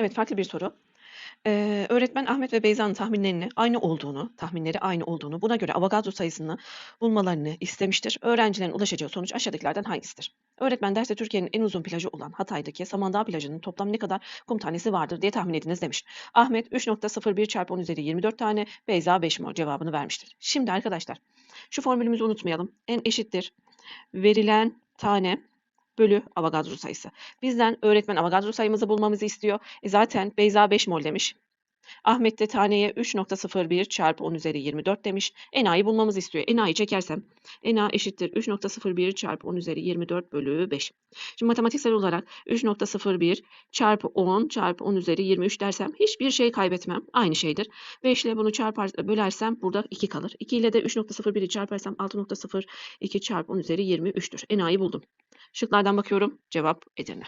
Evet, farklı bir soru. Eee, öğretmen Ahmet ve Beyza'nın tahminlerini aynı olduğunu, tahminleri aynı olduğunu, buna göre Avogadro sayısını bulmalarını istemiştir. Öğrencilerin ulaşacağı sonuç aşağıdakilerden hangisidir? Öğretmen derste Türkiye'nin en uzun plajı olan Hatay'daki Samandağ plajının toplam ne kadar kum tanesi vardır diye tahmin ediniz demiş. Ahmet 3.01 çarpı 10 üzeri 24 tane, Beyza 5 mol cevabını vermiştir. Şimdi arkadaşlar şu formülümüzü unutmayalım. En eşittir verilen tane bölü Avogadro sayısı. Bizden öğretmen Avogadro sayımızı bulmamızı istiyor. E zaten Beyza 5 mol demiş. Ahmet de taneye 3.01 çarpı 10 üzeri 24 demiş. Ena'yı bulmamızı istiyor. Ena'yı çekersem Ena eşittir 3.01 çarpı 10 üzeri 24 bölü 5. Şimdi matematiksel olarak 3.01 çarpı 10 çarpı 10 üzeri 23 dersem hiçbir şey kaybetmem. Aynı şeydir. 5 ile bunu çarpar, bölersem burada 2 kalır. 2 ile de 3.01'i çarparsam 6.02 çarpı 10 üzeri 23'tür. Ena'yı buldum. Şıklardan bakıyorum. Cevap Edirne.